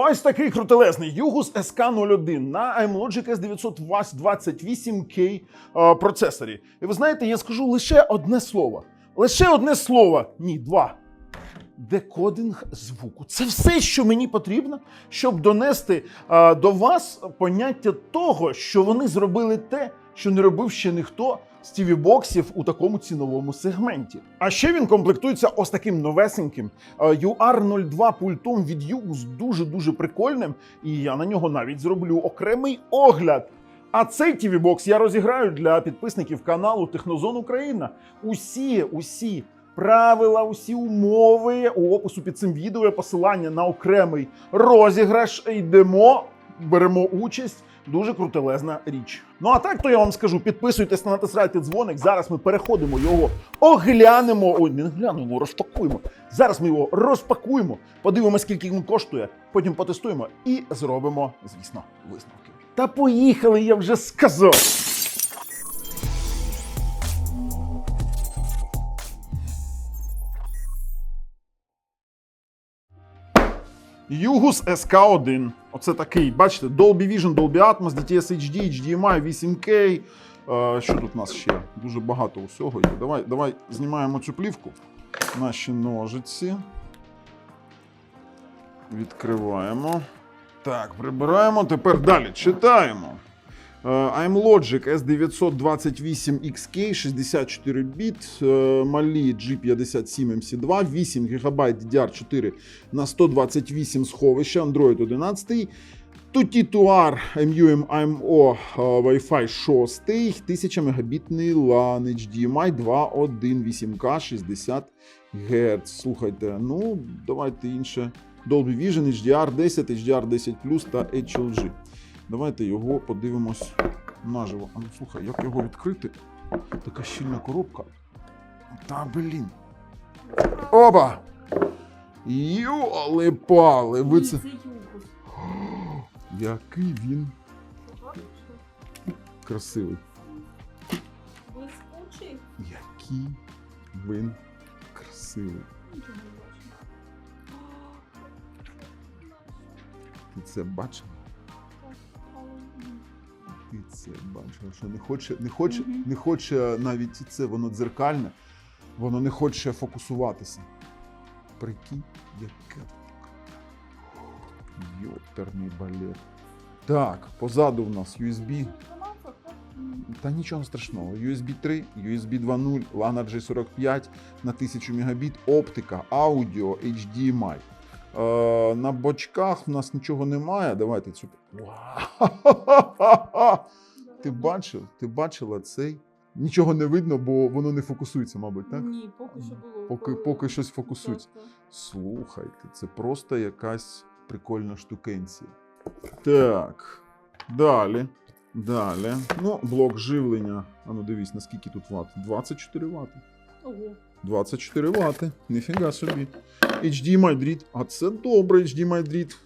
Ось такий крутелезний Югус SK01 на iMlogic S928K е, процесорі. І ви знаєте, я скажу лише одне слово. Лише одне слово. Ні, два. Декодинг звуку. Це все, що мені потрібно, щоб донести е, до вас поняття того, що вони зробили те, що не робив ще ніхто з tv боксів у такому ціновому сегменті. А ще він комплектується ось таким новесеньким е, UR02 пультом від Югус, дуже дуже прикольним, і я на нього навіть зроблю окремий огляд. А цей tv бокс я розіграю для підписників каналу Технозон Україна. Усі, усі правила, усі умови у опису під цим відео є посилання на окремий розіграш. Йдемо, беремо участь. Дуже крутелезна річ. Ну а так то я вам скажу: підписуйтесь на натискайте дзвоник. Зараз ми переходимо його, оглянемо. Ой, не глянемо, розпакуємо. Зараз ми його розпакуємо, подивимося, скільки він коштує, потім потестуємо і зробимо, звісно, висновки. Та поїхали, я вже сказав. Югус SK1. Оце такий, бачите, Dolby Vision, Dolby Atmos, DTS HD, HDMI, 8K. Е, що тут у нас ще? Дуже багато усього є. Давай, давай знімаємо цю плівку. Наші ножиці. Відкриваємо. Так, прибираємо. Тепер далі читаємо. Е, iMlogic S928XK 64 біт, е, малі G57 MC2, 8 ГБ DDR4 на 128 сховища, Android 11, Tutti2R MUM IMO е, Wi-Fi 6, 1000 мегабітний LAN HDMI 2.1 8K 60 Гц. Слухайте, ну давайте інше. Dolby Vision, HDR 10, HDR 10 та HLG. Давайте його подивимось наживо. А ну слухай, як його відкрити? Така щільна коробка. Та блін. Опа! Йоли пали! Ви це. Який він красивий. Блискучий. Який він красивий. Ти це бачив? Ти це бачив, що не хоче, не хоче, не хоче навіть це, воно дзеркальне, воно не хоче фокусуватися. Прикинь, яке. Йоперний балет. Так, позаду в нас USB. Та нічого страшного. USB 3, USB 2.0, LAN RJ45 на 1000 Мбіт, оптика, аудіо, HDMI. Е, на бочках в нас нічого немає. Давайте цю. Ти бачив? Ти бачила цей? Нічого не видно, бо воно не фокусується, мабуть, так? Ні, поки що було. Поки, поки щось фокусується. Слухайте, це просто якась прикольна штукенція. Так. Далі. Далі. Ну, блок живлення. А ну дивись, наскільки тут ватт? 24 Вт. Ого. 24 Вт. Ніфіга собі. HDMI дріт. А це добре, HDMI дріт.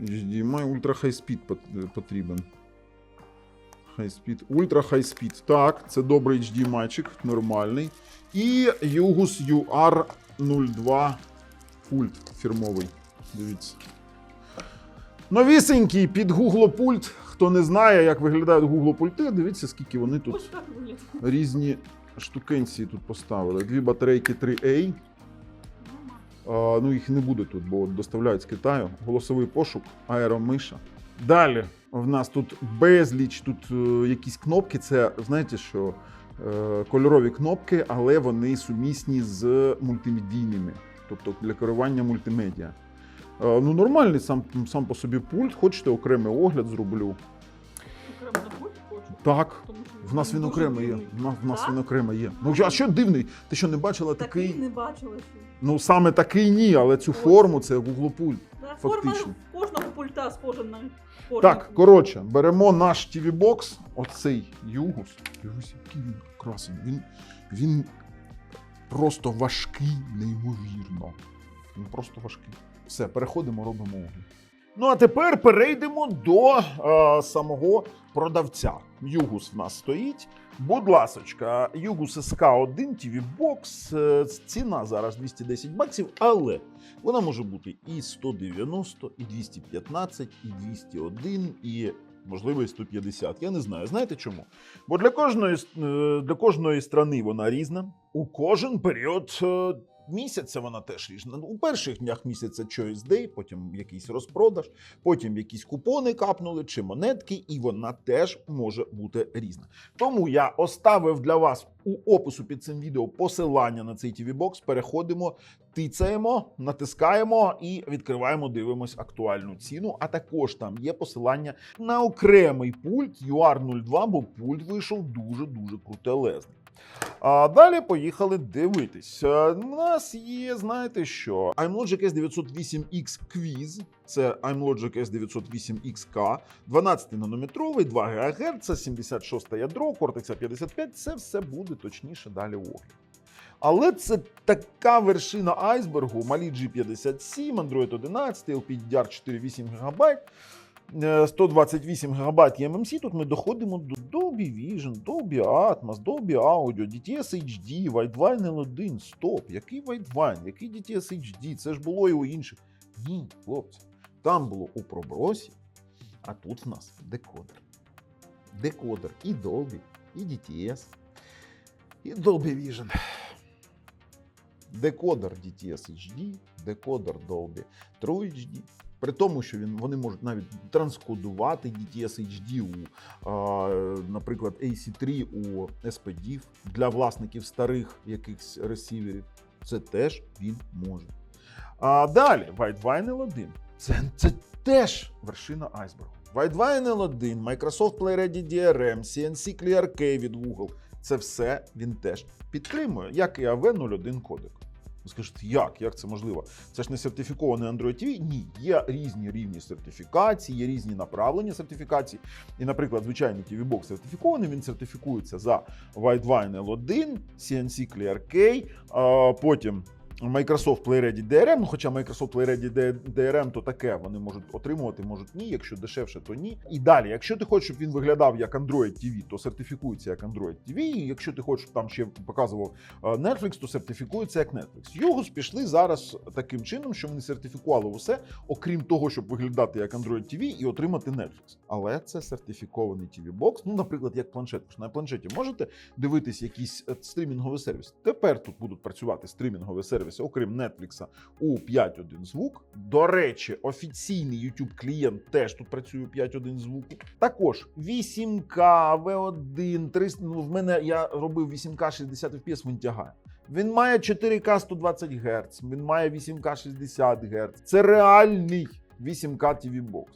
HDMI Ultra High Speed пот- потрібен. High Speed. Ultra High Speed. Так, це добрий HDMI-чик, нормальний. І Yugus UR02 пульт фірмовий. Дивіться. Новісенький під Google пульт. Хто не знає, як виглядають Google пульти, дивіться, скільки вони тут різні штукенції тут поставили. Дві батарейки 3A. А, ну їх не буде тут, бо доставляють з Китаю. Голосовий пошук, аеромиша. Далі в нас тут безліч, тут е, якісь кнопки. Це знаєте, що е, кольорові кнопки, але вони сумісні з мультимедійними, тобто для керування мультимедіа. Е, ну, нормальний сам, сам по собі пульт. Хочете окремий огляд зроблю. Так, в нас він окремо є. В нас, він окремо є. Ну а що дивний? Ти що не бачила Такий такий? не бачила ще. Ну саме такий ні, але цю форму це Google пульт. Да, Фактично. Форма кожного пульта схожа на кожного Так, коротше, беремо наш TV бокс оцей Югус. Дивись, який він красивий. Він, він просто важкий, неймовірно. Він просто важкий. Все, переходимо, робимо огляд. Ну а тепер перейдемо до е, самого продавця. Югус в нас стоїть. Будь ласочка, Югус СК1 TV Box. Ціна зараз 210 баксів, але вона може бути і 190, і 215, і 201, і можливо і 150. Я не знаю. Знаєте чому? Бо для кожної е, для кожної страни вона різна. У кожен період е, місяця вона теж різна. У перших днях місяця Choice Day, потім якийсь розпродаж, потім якісь купони капнули чи монетки, і вона теж може бути різна. Тому я оставив для вас у опису під цим відео посилання на цей TV Box. Переходимо, тицяємо, натискаємо і відкриваємо, дивимось актуальну ціну. А також там є посилання на окремий пульт UR02, бо пульт вийшов дуже дуже крутелезний. А далі поїхали дивитись. Е, У нас є, знаєте що? iMlogic S908X Quiz. Це iMlogic S908XK, 12 нанометровий, 2 ГГц, 76 ядро, Cortex 55. Це все буде точніше далі огляді. Але це така вершина айсбергу. Малі G57, Android 11, LPDDR 4,8 ГБ. Е, 128 ГБ eMMC, тут ми доходимо до Dolby Vision, Dolby Atmos, Dolby Audio, DTS HD, Widevine L1. Стоп, який Widevine, який DTS HD? Це ж було і у інших. Ні, хлопці, там було у пробросі, а тут в нас декодер. Декодер і Dolby, і DTS, і Dolby Vision. Декодер DTS HD, декодер Dolby True HD. При тому, що він, вони можуть навіть транскодувати DTS HD у, а, наприклад, AC3 у SPDIF для власників старих якихось ресіверів. Це теж він може. А далі Widevine L1. Це, це теж вершина айсбергу. Widevine L1, Microsoft Play Ready DRM, CNC Clear K від Google. Це все він теж підтримує, як і AV01 кодек. Ви скажете, як? Як це можливо? Це ж не сертифікований Android TV? Ні, є різні рівні сертифікації, є різні направлення сертифікації. І, наприклад, звичайний TV Box сертифікований, він сертифікується за Widevine L1, CNC Clear потім Microsoft Play Ready DRM, ну хоча Microsoft Play Ready DRM то таке, вони можуть отримувати, можуть ні. Якщо дешевше, то ні. І далі, якщо ти хочеш, щоб він виглядав як Android TV, то сертифікується як Android TV. І якщо ти хочеш, щоб там ще показував е, Netflix, то сертифікується як Netflix. Югус пішли зараз таким чином, що вони сертифікували усе, окрім того, щоб виглядати як Android TV і отримати Netflix. Але це сертифікований TV Box. Ну, наприклад, як планшет. На планшеті можете дивитись якийсь е, стрімінговий сервіс. Тепер тут будуть працювати стрімінгові сервіси, окрім Netflix, у 5.1 звук. До речі, офіційний YouTube клієнт теж тут працює у 5.1 звуку. Також 8К, V1, 300, ну, в мене я робив 8К 60 FPS, він тягає. Він має 4К 120 Гц, він має 8К 60 Гц. Це реальний 8К TV Box.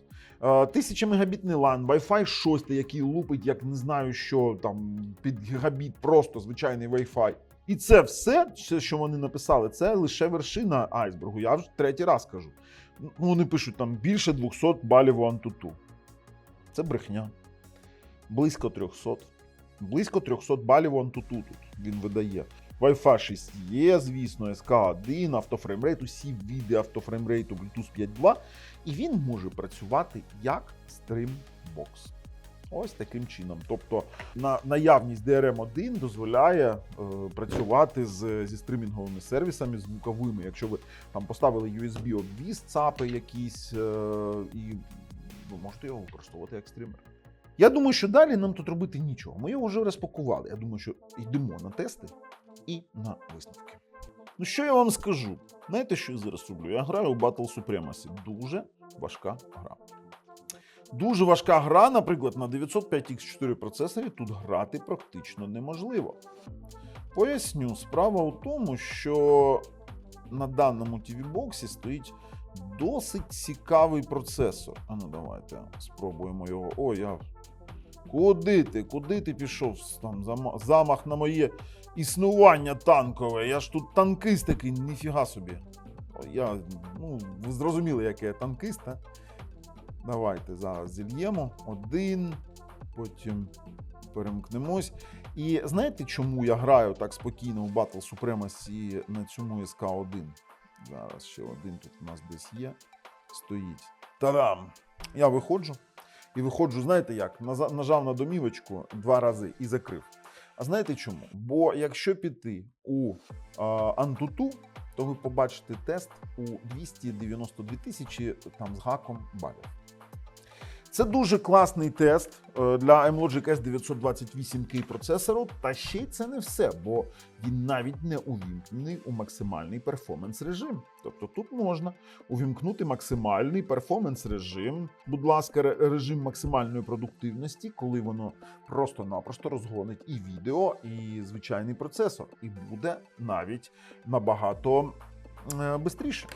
Е, 1000 мегабітний LAN, Wi-Fi 6, який лупить, як не знаю, що там під гігабіт, просто звичайний Wi-Fi. І це все, що вони написали, це лише вершина айсбергу. Я вже третій раз кажу. Ну, Вони пишуть там більше 200 балів у Antutu. Це брехня. Близько 300. Близько 300 балів у Antutu тут він видає. Wi-Fi 6 є, звісно, SK1, автофреймрейт, усі види автофреймрейту Bluetooth 5.2. І він може працювати як стрімбокс. Ось таким чином. Тобто на, наявність DRM1 дозволяє е, працювати з, зі стримінговими сервісами звуковими. Якщо ви там поставили USB обвіз, ЦАПи якісь, е, і ви можете його використовувати як стример. Я думаю, що далі нам тут робити нічого. Ми його вже розпакували. Я думаю, що йдемо на тести і на висновки. Ну що я вам скажу? Знаєте, що я зараз роблю? Я граю у Battle Supremacy. Дуже важка гра. Дуже важка гра, наприклад, на 905X4 процесорі тут грати практично неможливо. Поясню, справа у тому, що на даному TV-боксі стоїть досить цікавий процесор. А ну давайте спробуємо його. О, я. Куди ти? Куди ти пішов? Там замах на моє існування танкове. Я ж тут танкист такий, ніфіга собі. Я, ну, ви зрозуміли, який я танкист, а? Давайте зараз зільємо. Один, потім перемкнемось. І знаєте, чому я граю так спокійно у Battle Supremacy на цьому СК-1? Зараз ще один тут у нас десь є. Стоїть. Та-дам! Я виходжу. І виходжу, знаєте як? Нажав на домівочку два рази і закрив. А знаєте чому? Бо якщо піти у а, Antutu, то ви побачите тест у 292 тисячі там з гаком балів. Це дуже класний тест е, для iMlogic S928K процесору. Та ще й це не все, бо він навіть не увімкнений у максимальний перформанс режим. Тобто тут можна увімкнути максимальний перформанс режим, будь ласка, режим максимальної продуктивності, коли воно просто-напросто розгонить і відео, і звичайний процесор, і буде навіть набагато е, бистріше.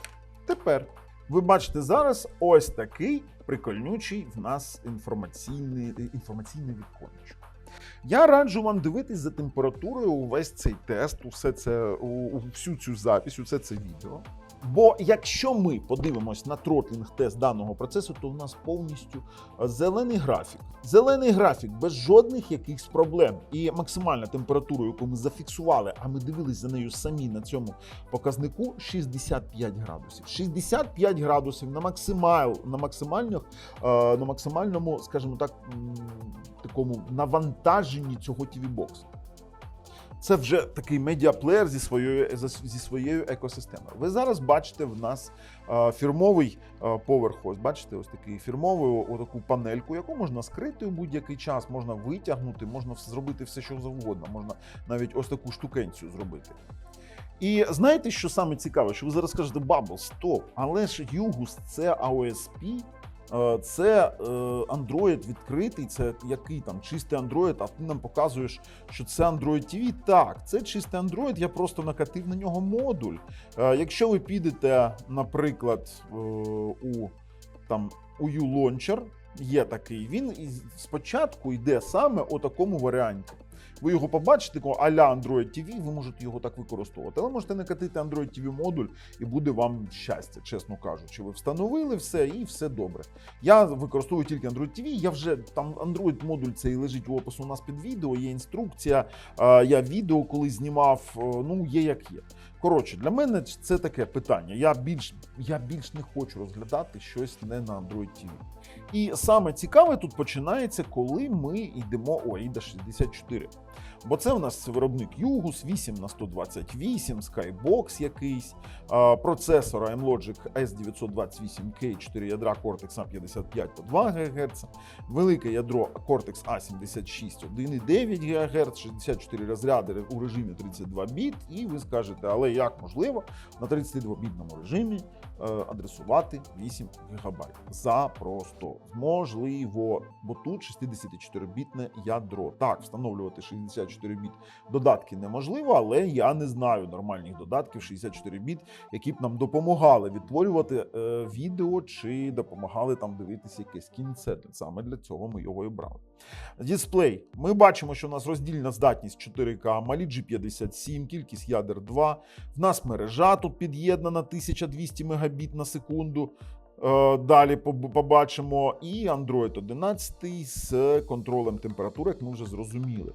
Тепер ви бачите зараз ось такий прикольнючий в нас інформаційний, інформаційний віконечко. Я раджу вам дивитись за температурою увесь цей тест, усе це, всю цю запись, усе це відео. Бо якщо ми подивимось на тротлінг тест даного процесу, то в нас повністю е, зелений графік. Зелений графік без жодних якихось проблем. І максимальна температура, яку ми зафіксували, а ми дивились за нею самі на цьому показнику 65 градусів. 65 градусів на максимал, на максимальних, е, на максимальному, скажімо так, такому навантаженні цього tv боксу Це вже такий медіаплеєр зі своєю зі своєю екосистемою. Ви зараз бачите в нас е, фірмовий е, поверх. Ось бачите, ось такий фірмовий, отаку панельку, яку можна скрити у будь-який час, можна витягнути, можна зробити все, що завгодно. Можна навіть ось таку штукенцію зробити. І знаєте, що саме цікаве, що ви зараз скажете Bubble, стоп, але ж Югус це е, це е, Android відкритий, це який там чистий Android, а ти нам показуєш, що це Android TV. Так, це чистий Android, я просто накатив на нього модуль. Е, Якщо ви підете, наприклад, е, у там у U-Launcher, є такий, він спочатку йде саме у такому варіанті. Ви його побачите, а-ля Android TV, ви можете його так використовувати. Але можете накатити Android TV модуль і буде вам щастя, чесно кажучи. Ви встановили все і все добре. Я використовую тільки Android TV. Я вже там Android модуль цей лежить у опису у нас під відео, є інструкція. Я відео коли знімав, е, ну є як є. Коротше, для мене це таке питання. Я більш, я більш не хочу розглядати щось не на Android TV. І саме цікаве тут починається, коли ми йдемо. О, іде 64. Бо це у нас виробник Югус 8 на 128, Skybox якийсь, процесор AMLogic S928K, 4 ядра Cortex A55 по 2 ГГц, велике ядро Cortex A76 1,9 ГГц, 64 розряди у режимі 32 біт, і ви скажете, але як можливо на 32-бітному режимі е, адресувати 8 ГБ? Запросто можливо, бо тут 64-бітне ядро. Так, встановлювати 64 біт додатки неможливо, але я не знаю нормальних додатків 64 біт, які б нам допомагали відтворювати е, відео чи допомагали там дивитися якесь кінце. Саме для цього ми його і брали. Дисплей. Ми бачимо, що у нас роздільна здатність 4К, малі G57, кількість ядер 2. В нас мережа тут під'єднана 1200 Мбіт на секунду. Е, Далі побачимо і Android 11 з контролем температури, як ми вже зрозуміли.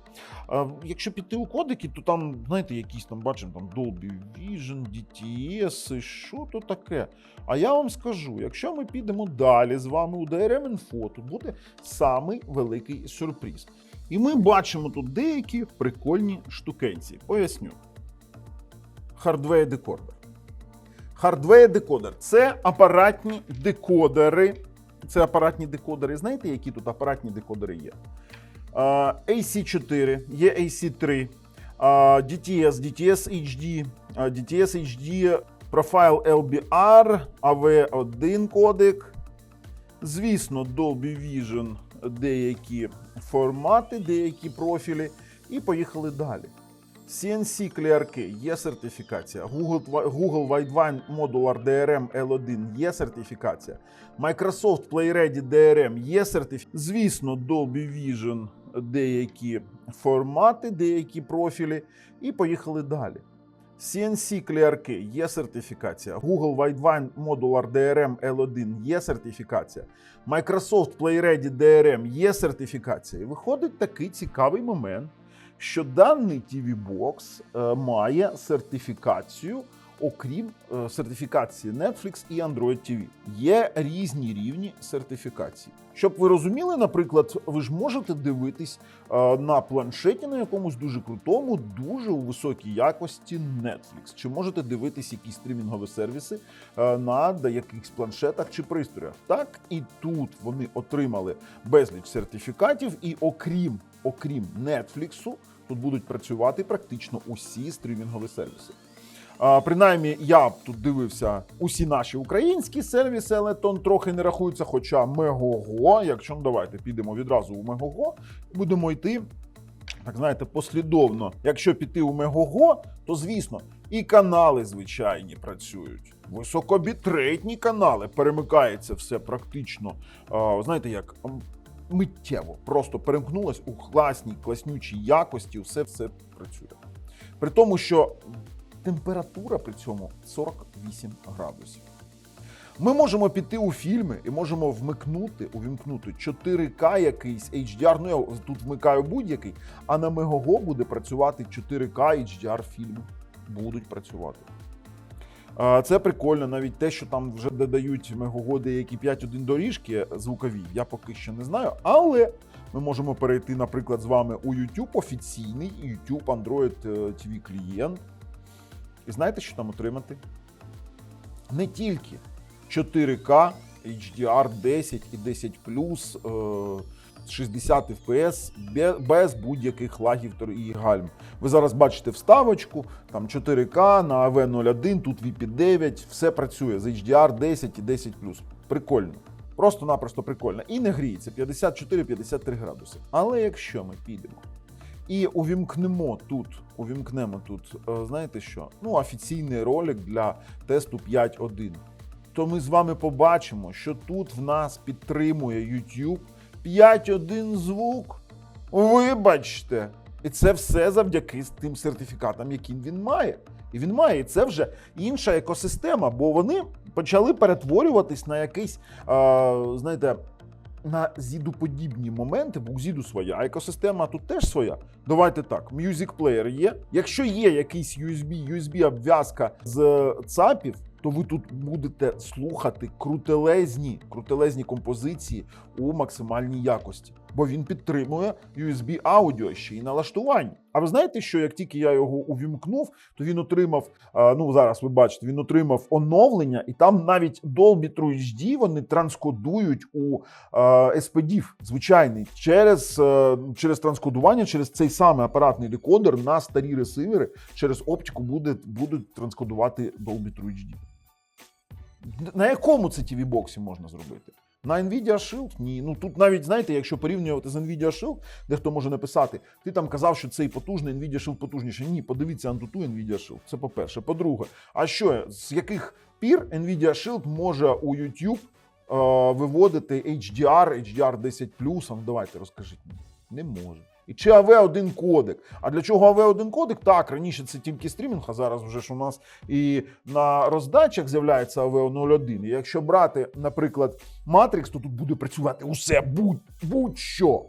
Е, Якщо піти у кодики, то там, знаєте, якісь там бачимо там Dolby Vision, DTS, що то таке. А я вам скажу: якщо ми підемо далі з вами у DRM Info, тут буде самий великий сюрприз. І ми бачимо тут деякі прикольні штукенці. Поясню. Hardware декодер. Hardware декодер це апаратні декодери. Це апаратні декодери. Знаєте, які тут апаратні декодери є? AC4, є AC3, DTS, DTS HD, DTS HD, Profile LBR, AV1 кодек. Звісно, Dolby Vision, деякі формати, деякі профілі. І поїхали далі. CNC Clear є сертифікація. Google, Google Widevine Modular DRM L1 є сертифікація. Microsoft PlayReady DRM є сертифікація. Звісно, Dolby Vision деякі формати, деякі профілі. І поїхали далі. CNC Clear є сертифікація. Google Widevine Modular DRM L1 є сертифікація. Microsoft PlayReady DRM є сертифікація. І виходить такий цікавий момент, що даний TV Box е, має сертифікацію окрім е, сертифікації Netflix і Android TV. Є різні рівні сертифікації. Щоб ви розуміли, наприклад, ви ж можете дивитись е, на планшеті на якомусь дуже крутому, дуже у високій якості Netflix. Чи можете дивитись якісь стрімінгові сервіси е, на деяких планшетах чи пристроях? Так і тут вони отримали безліч сертифікатів, і окрім, окрім Netflix, тут будуть працювати практично усі стрімінгові сервіси. Принаймні, я тут дивився усі наші українські сервіси, але то трохи не рахується. Хоча Мегого, якщо ну давайте підемо відразу у Мегого, будемо йти. Так знаєте, послідовно. Якщо піти у Мегого, то звісно, і канали звичайні працюють. Високобітрейтні канали перемикається все практично. Знаєте, як миттєво, просто перемкнулось у класній, класнючій якості, все все працює. При тому, що температура при цьому 48 градусів. Ми можемо піти у фільми і можемо вмикнути, увімкнути 4К якийсь HDR, ну я тут вмикаю будь-який, а на Мегого буде працювати 4К HDR фільми. Будуть працювати. Це прикольно, навіть те, що там вже додають Мегого деякі 5.1 доріжки звукові, я поки що не знаю. Але ми можемо перейти, наприклад, з вами у YouTube офіційний YouTube Android е, TV клієнт. І знаєте, що там отримати? Не тільки 4К, HDR 10 і 10 е, 60 FPS без будь-яких лагів і гальм. Ви зараз бачите вставочку, там 4К на AV01, тут VP9, все працює з HDR 10 і 10 Прикольно. Просто-напросто прикольно. І не гріється 54-53 градуси. Але якщо ми підемо і увімкнемо тут, увімкнемо тут, е, знаєте що? Ну, офіційний ролик для тесту 5.1, то ми з вами побачимо, що тут в нас підтримує YouTube 5.1 звук. Вибачте. І це все завдяки тим сертифікатам, які він має. І він має. І це вже інша екосистема, бо вони почали перетворюватись на якийсь, е, знаєте, на зідоподібні моменти, бо у зіду своя, а екосистема тут теж своя. Давайте так: Music Player є. Якщо є якийсь USB, USB-обв'язка з ЦАПів, то ви тут будете слухати крутелезні, крутелезні композиції у максимальній якості, бо він підтримує USB аудіо ще й налаштування. А ви знаєте, що як тільки я його увімкнув, то він отримав. е, Ну зараз ви бачите, він отримав оновлення, і там навіть Dolby True HD вони транскодують у е, SPDIF звичайний через, е, через транскодування, через цей самий апаратний декодер на старі ресивери через оптику буде, будуть транскодувати Dolby True HD. На якому це TV боксі можна зробити? На Nvidia Shield? Ні. Ну тут навіть знаєте, якщо порівнювати з Nvidia Shield, де хто може написати, ти там казав, що цей потужний Nvidia Shield потужніший. Ні, подивіться Antutu Nvidia Shield. Це по-перше. По-друге, а що з яких пір Nvidia Shield може у YouTube е, виводити HDR, HDR 10 А ну, давайте розкажіть мені. Не може. І чи AV1 кодек. А для чого AV1 кодек? Так, раніше це тільки стрімінг, а зараз вже ж у нас і на роздачах з'являється AV01. І якщо брати, наприклад, Matrix, то тут буде працювати усе, будь, будь-що.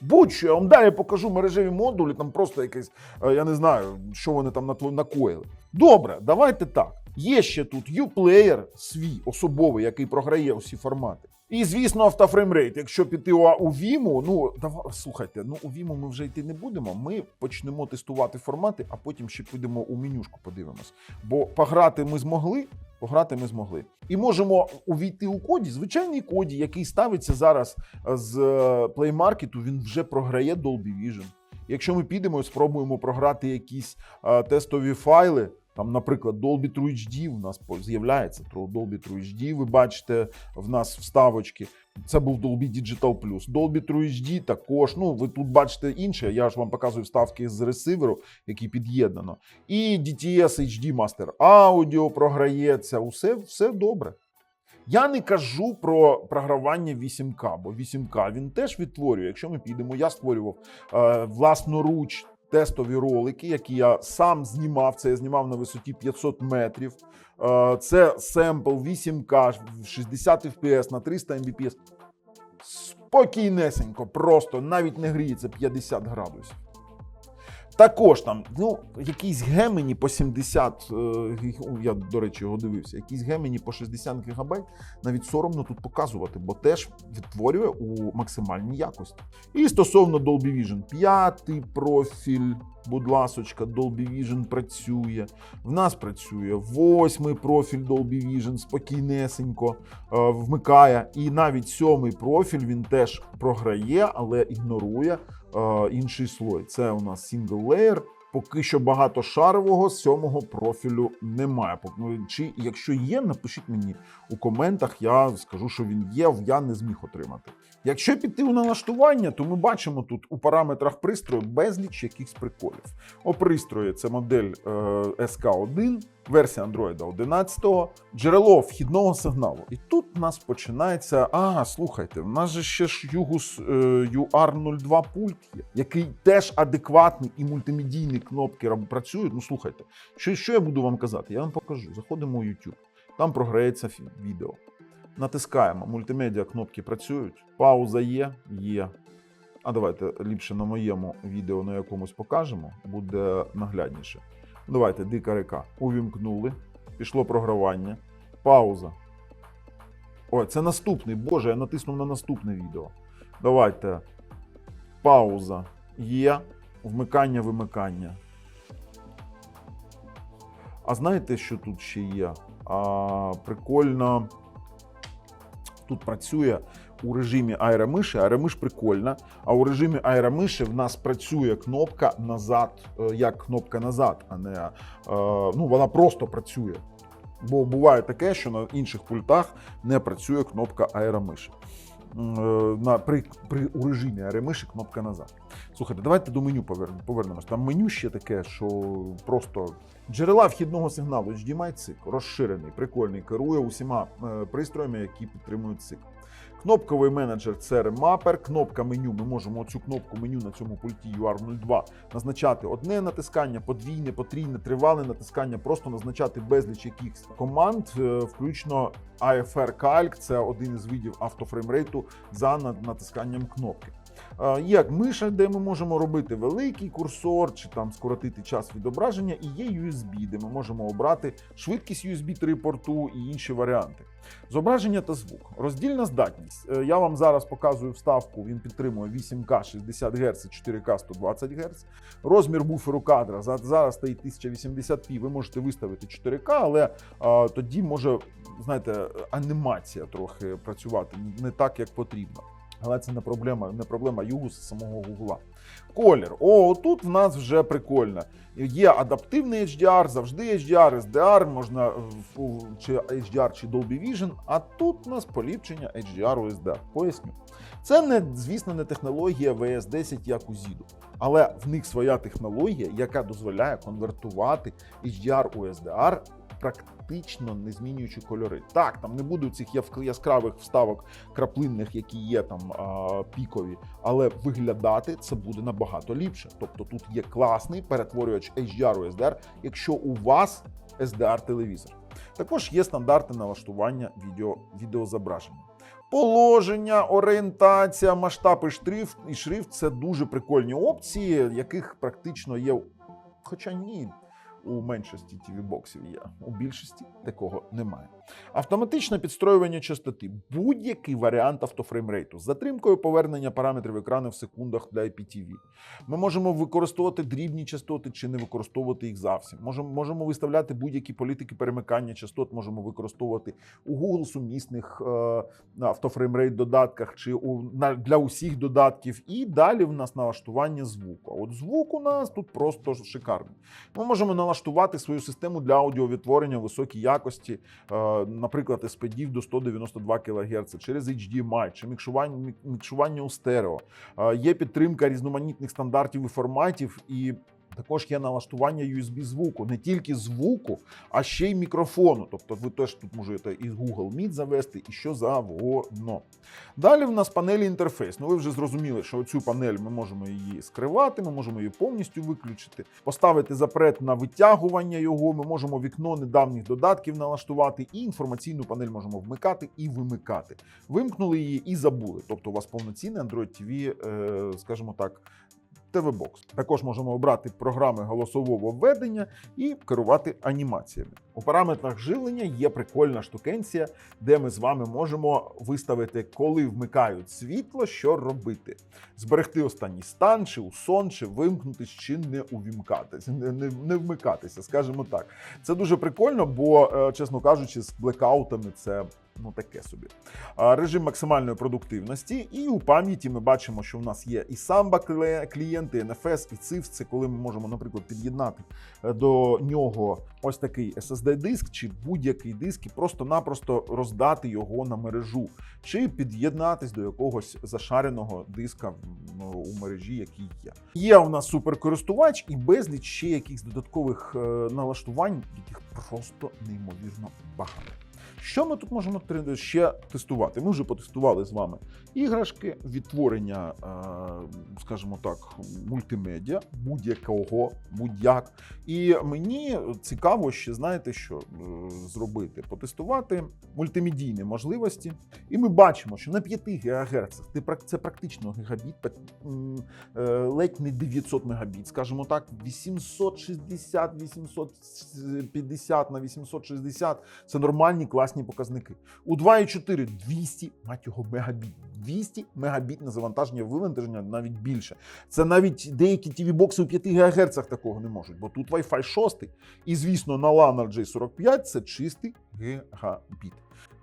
Будь-що, я вам далі покажу мережеві модулі, там просто якесь, е, я не знаю, що вони там накоїли. Добре, давайте так. Є ще тут U-Player свій особовий, який програє усі формати. І, звісно, автофреймрейт. Якщо піти у, у Vimo, ну давай, слухайте, ну у Vimo ми вже йти не будемо. Ми почнемо тестувати формати, а потім ще підемо у менюшку, подивимось. Бо пограти ми змогли, пограти ми змогли. І можемо увійти у коді, звичайний коді, який ставиться зараз е, з е, Play Market, він вже програє Dolby Vision. Якщо ми підемо і спробуємо програти якісь е, тестові файли, там, наприклад, Dolby True HD у нас з'являється Dolby True HD, ви бачите в нас вставочки. Це був Dolby Digital Plus. Dolby True HD також. Ну, ви тут бачите інше. Я ж вам показую вставки з ресиверу, які під'єднано. І DTS HD Master Audio програється. Усе, все добре. Я не кажу про програвання 8К, бо 8К він теж відтворює. Якщо ми підемо, я створював е, власноруч тестові ролики, які я сам знімав. Це я знімав на висоті 500 метрів. Е, це семпл 8К, 60 FPS на 300 Mbps. Спокійнесенько, просто навіть не гріється 50 градусів. Також там, ну, якийсь гемені по 70, е, я, до речі, його дивився, якийсь гемені по 60 гігабайт навіть соромно тут показувати, бо теж відтворює у максимальній якості. І стосовно Dolby Vision, п'ятий профіль, будь ласочка, Dolby Vision працює. В нас працює восьмий профіль Dolby Vision, спокійнесенько е, вмикає. І навіть сьомий профіль він теж програє, але ігнорує е, інший слой. Це у нас single layer. Поки що багатошарового сьомого профілю немає. Ну, Чи якщо є, напишіть мені у коментах. Я скажу, що він є. Я не зміг отримати. Якщо піти у налаштування, то ми бачимо тут у параметрах пристрою безліч якихось приколів. У пристрої це модель е, SK1, версія Android 11, джерело вхідного сигналу. І тут у нас починається. А, слухайте, в нас же ще ж Югус е, UR02 пульт є, який теж адекватний і мультимедійні кнопки працюють. Ну слухайте, що, що я буду вам казати? Я вам покажу. Заходимо у YouTube, там програється відео. Натискаємо, мультимедіа кнопки працюють, пауза є, є. А давайте ліпше на моєму відео на якомусь покажемо, буде наглядніше. Давайте, дика река. Увімкнули, пішло програвання, пауза. Ой, це наступний. Боже, я натиснув на наступне відео. Давайте. Пауза. Є. Вмикання, вимикання. А знаєте, що тут ще є? А, прикольно. Тут працює у режимі аеромиші. Аеромиш прикольна. А у режимі аеромиші в нас працює кнопка назад, е, як кнопка назад, а не е, ну, вона просто працює. Бо буває таке, що на інших пультах не працює кнопка аеромиші. Е, На, при, при, у режимі аремиші кнопка назад. Слухайте, давайте до меню повернемось. Там меню ще таке, що просто джерела вхідного сигналу HDMI цик розширений, прикольний, керує усіма е, пристроями, які підтримують цик. Кнопковий менеджер це ремапер. Кнопка меню. Ми можемо цю кнопку меню на цьому пульті UR02 назначати одне натискання, подвійне, потрійне, тривале натискання, просто назначати безліч якихось команд, е, включно AFR Calc, це один із видів автофреймрейту за натисканням кнопки. Е, Є миша, де ми можемо робити великий курсор чи там скоротити час відображення, і є USB, де ми можемо обрати швидкість USB 3 порту і інші варіанти. Зображення та звук. Роздільна здатність. Е, Я вам зараз показую вставку. Він підтримує 8К 60 Гц, 4К 120 Гц. Розмір буферу кадра зараз стоїть 1080p. Ви можете виставити 4К, але а, тоді може, знаєте, анімація трохи працювати не так, як потрібно. Але це не проблема, не проблема Югуса самого Гугла. Колір. О, тут в нас вже прикольно. Є адаптивний HDR, завжди HDR, SDR, можна чи HDR, чи Dolby Vision, а тут у нас поліпшення HDR у SDR. Поясню. Це не, звісно, не технологія VS10, як у Зіду, але в них своя технологія, яка дозволяє конвертувати HDR у SDR практично не змінюючи кольори. Так, там не буде цих яскравих вставок краплинних, які є там пікові, але виглядати це буде набагато ліпше. Тобто тут є класний перетворювач HDR у якщо у вас SDR телевізор. Також є стандарти налаштування відео, відеозображення. Положення, орієнтація, масштаб і шрифт, і шрифт це дуже прикольні опції, яких практично є. Хоча ні, у меншості tv боксів є. У більшості такого немає. Автоматичне підстроювання частоти. Будь-який варіант автофреймрейту з затримкою повернення параметрів екрану в секундах для IPTV. Ми можемо використовувати дрібні частоти чи не використовувати їх зовсім. Можемо, можемо виставляти будь-які політики перемикання частот, можемо використовувати у Google сумісних е, автофреймрейт додатках чи у, на, для усіх додатків. І далі в нас налаштування звуку. А от звук у нас тут просто шикарний. Ми можемо налаштувати свою систему для аудіовідтворення високій якості, е, наприклад, SPD до 192 кГц через HDMI чи мікшування, мікшування у стерео. Е, Є підтримка різноманітних стандартів і форматів, і також є налаштування USB звуку, не тільки звуку, а ще й мікрофону. Тобто ви теж тут можете і Google Meet завести, і що завгодно. Далі в нас панелі інтерфейс. Ну ви вже зрозуміли, що цю панель ми можемо її скривати, ми можемо її повністю виключити, поставити запрет на витягування його. Ми можемо вікно недавніх додатків налаштувати, і інформаційну панель можемо вмикати і вимикати. Вимкнули її і забули. Тобто, у вас повноцінний Android TV, е, скажімо так. TV-Box. Також можемо обрати програми голосового введення і керувати анімаціями. У параметрах живлення є прикольна штукенція, де ми з вами можемо виставити, коли вмикають світло, що робити. Зберегти останній стан, чи у сон, чи вимкнутись, чи не увімкатись, не, не, не вмикатися, скажімо так. Це дуже прикольно, бо, е, чесно кажучи, з блекаутами це ну таке собі. Режим максимальної продуктивності, і у пам'яті ми бачимо, що в нас є і самба клієнти, і NFS, і CIFS. Це коли ми можемо, наприклад, під'єднати е, до нього ось такий SSD-диск чи будь-який диск, і просто-напросто роздати його на мережу, чи під'єднатись до якогось зашареного диска ну, у мережі, який є. Є у нас суперкористувач і безліч ще якихось додаткових е, налаштувань, яких просто неймовірно багато. Що ми тут можемо ще тестувати? Ми вже потестували з вами іграшки, відтворення, е, скажімо так, мультимедіа, будь-якого, будь-як. І мені цікаво ще, знаєте, що е, зробити? Потестувати мультимедійні можливості. І ми бачимо, що на 5 ГГц це практично гігабіт, е, ледь не 900 мегабіт, скажімо так, 860, 850 на 860 це нормальні класні показники. У 2,4 200, мать його, мегабіт. 200 мегабіт на завантаження вивантаження навіть більше. Це навіть деякі TV-бокси у 5 ГГц такого не можуть, бо тут Wi-Fi 6. І, звісно, на LAN RJ45 це чистий гігабіт.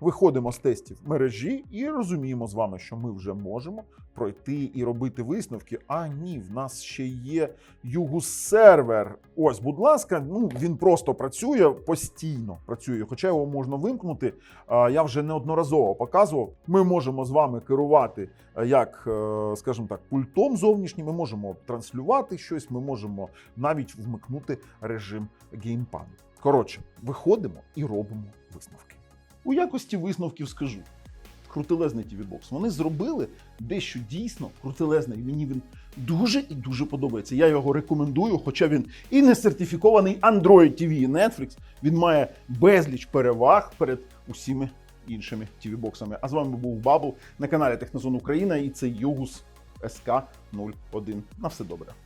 Виходимо з тестів мережі і розуміємо з вами, що ми вже можемо пройти і робити висновки. А ні, в нас ще є Югус сервер. Ось, будь ласка, ну він просто працює постійно. Працює, хоча його можна вимкнути. Я вже неодноразово показував. Ми можемо з вами керувати е, як, е, скажімо так, пультом зовнішнім. Ми можемо транслювати щось. Ми можемо навіть вмикнути режим геймпаду. Коротше, виходимо і робимо висновки. У якості висновків скажу. Крутелезний TV-бокс. Вони зробили дещо дійсно крутелезне, і мені він дуже і дуже подобається. Я його рекомендую, хоча він і не сертифікований Android TV і Netflix. Він має безліч переваг перед усіми іншими TV-боксами. А з вами був Бабл на каналі Технозон Україна і це Югус СК 01. На все добре.